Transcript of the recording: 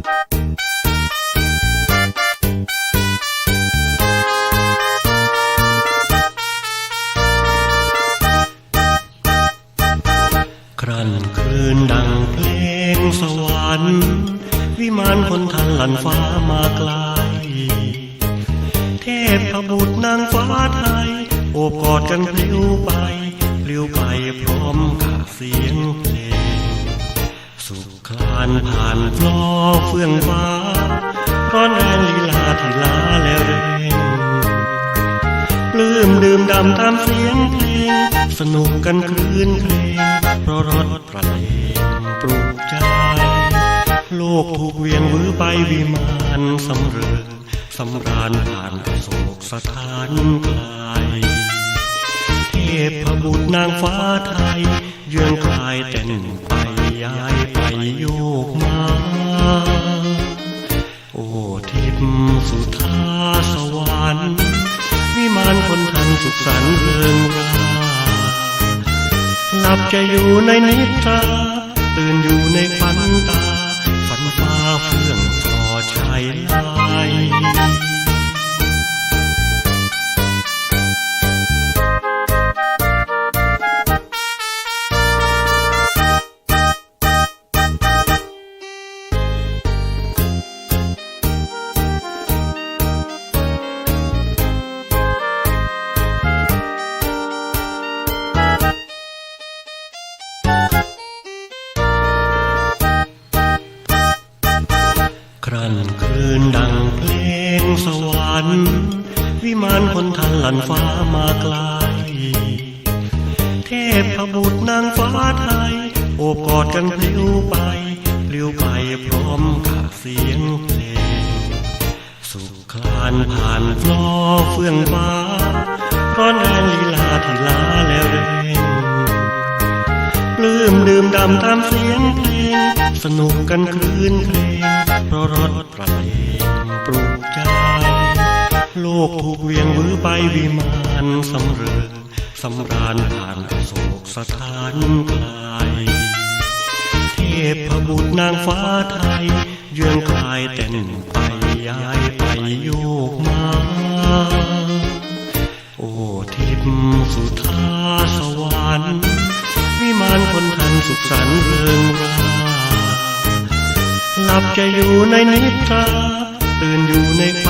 ครั้นคืนดังเพลงสวรรค์วิมานคนทันหลันฟ้ามาไกลเทพบุตรนางฟ้าไทย โอบกอดกันพลิ้วไปพลิ้วไปพร้อมกับเสียงเพลง สุขคลานผ่านฟลอเฟื่องฟ้าร้อนแรงลีลาที่ลาแล้วเร่งปลื้มดื่มดำตามเสียงเพลง สนุกกันคลื่นเพลง เพราะรถประเลงปลุกใจ โลกถูกเวียงวือไปวิมานสำเริงสำราญผ่านโศกสถานไกลเทพบุตรนางฟ้าไทย เยือนคลายเต้นไปย้ายไปโยกมา โอ้ทิพย์สุธาสวรรค์วิมานคนทันสุขสันต์เริงราหลับจะอยู่ในนิทราตื่นอยู่ในฝันตา ฝันฟ้าเฟื่องทอชายลาย ครั้นคืนดังเพลงสวรรค์ วิมานคนทันหลันฟ้ามาไกลเทพบุตรนางฟ้าไทย โอบกอดกันพลิ้วไปพลิ้วไปพร้อมกับเสียงเพลง สุขคลานผ่านฟลอเฟื่องฟ้าร้อนแรงลีลาที่ลาแล้วเร่งปลื้มดื่มดำตามเสียงเพลง สนุกกันคลื่นเพลง เพราะรถประเลงปลุกใจ โลกถูกเวียงวือไปวิมานสำเริงสำราญผ่านโศกสถานไกลเทพบุตรนางฟ้าไทย เยือนคลายเต้นไปย้ายไปโยกมา โอ้ทิพสุธาสวรรค์วิมานคนทันสุขสันต์เริงรา หลับจะอยู่ในนิทราตื่นอยู่ในฝัน